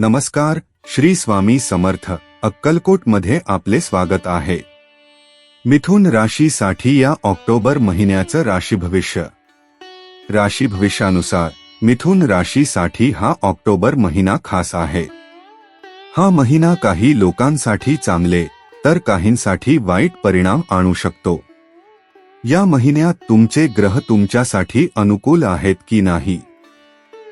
नमस्कार श्री स्वामी समर्थ अक्कलकोटमध्ये आपले स्वागत आहे. मिथुन राशीसाठी या ऑक्टोबर महिन्याचं राशी भविष्य राशी भविष्यानुसार मिथुन राशीसाठी हा ऑक्टोबर महिना खास आहे. हा महिना काही लोकांसाठी चांगले तर काहींसाठी वाईट परिणाम आणू शकतो. या महिन्यात तुमचे ग्रह तुमच्यासाठी अनुकूल आहेत की नाही?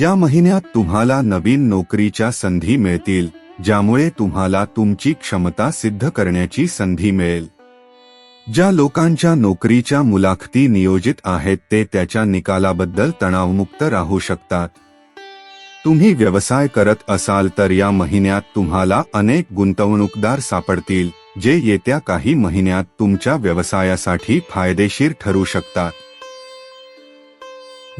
या महिन्यात तुम्हाला नवीन नोकरीच्या संधी मिळतील ज्यामुळे तुम्हाला तुमची क्षमता सिद्ध करण्याची संधी मिळेल. ज्या लोकांच्या नोकरीच्या मुलाखती नियोजित आहेत ते त्याच्या निकालाबद्दल तणावमुक्त राहू शकतात. तुम्ही व्यवसाय करत असाल तर या महिन्यात तुम्हाला अनेक गुंतवणूकदार सापडतील जे येत्या काही महिन्यात तुमच्या व्यवसायासाठी फायदेशीर ठरू शकतात.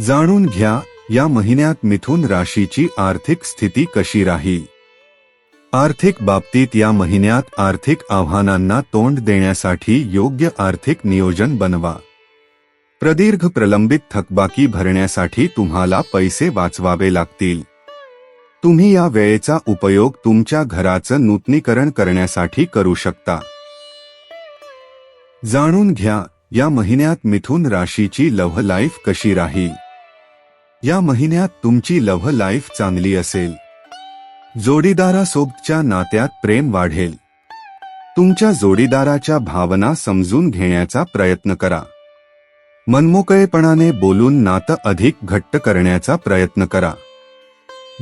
जाणून घ्या या महिन्यात मिथुन राशीची आर्थिक स्थिती कशी राहील आर्थिक बाबतीत या महिन्यात आर्थिक आव्हानांना तोंड देण्यासाठी योग्य आर्थिक नियोजन बनवा. प्रदीर्घ प्रलंबित थकबाकी भरण्यासाठी तुम्हाला पैसे वाचवावे लागतील. तुम्ही या वेळेचा उपयोग तुमच्या घराचं नूतनीकरण करण्यासाठी करू शकता. जाणून घ्या या महिन्यात मिथुन राशीची लव्ह लाईफ कशी राहील या महिन्यात तुमची लव्ह लाईफ चांगली असेल. जोडीदारासोबतच्या नात्यात प्रेम वाढेल. तुमच्या जोडीदाराच्या भावना समजून घेण्याचा प्रयत्न करा. मनमोकळेपणाने बोलून नातं अधिक घट्ट करण्याचा प्रयत्न करा.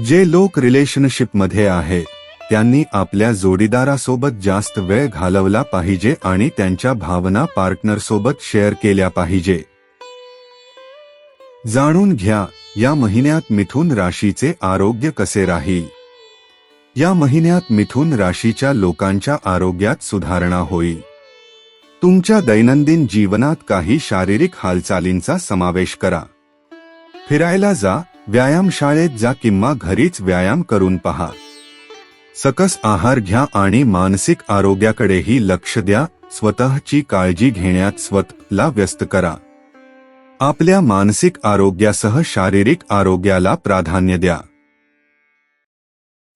जे लोक रिलेशनशिपमध्ये आहेत त्यांनी आपल्या जोडीदारासोबत जास्त वेळ घालवला पाहिजे आणि त्यांच्या भावना पार्टनरसोबत शेअर केल्या पाहिजे. जाणून घ्या या महिन्यात मिथुन राशीचे आरोग्य कसे राहील? या महिन्यात मिथुन राशीच्या लोकांच्या आरोग्यात सुधारणा होईल. तुमच्या दैनंदिन जीवनात काही शारीरिक हालचालींचा समावेश करा. फिरायला जा व्यायामशाळेत जा किंवा घरीच व्यायाम करून पहा. सकस आहार घ्या आणि मानसिक आरोग्याकडेही लक्ष द्या स्वतःची काळजी घेण्यात स्वतःला व्यस्त करा. आपल्या मानसिक आरोग्यासह शारीरिक आरोग्याला प्राधान्य द्या.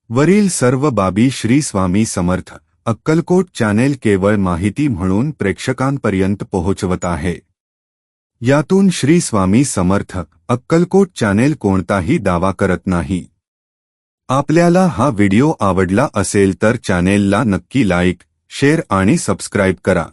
वरील सर्व बाबी श्री स्वामी समर्थ अक्कलकोट चॅनेल केवळ माहिती म्हणून प्रेक्षकांपर्यंत पोहोचवत आहे. यातून श्री स्वामी समर्थ अक्कलकोट चॅनेल कोणताही दावा करत नाही. आपल्याला हा व्हिडिओ आवडला असेल तर चॅनेलला नक्की लाईक शेअर आणि सबस्क्राईब करा.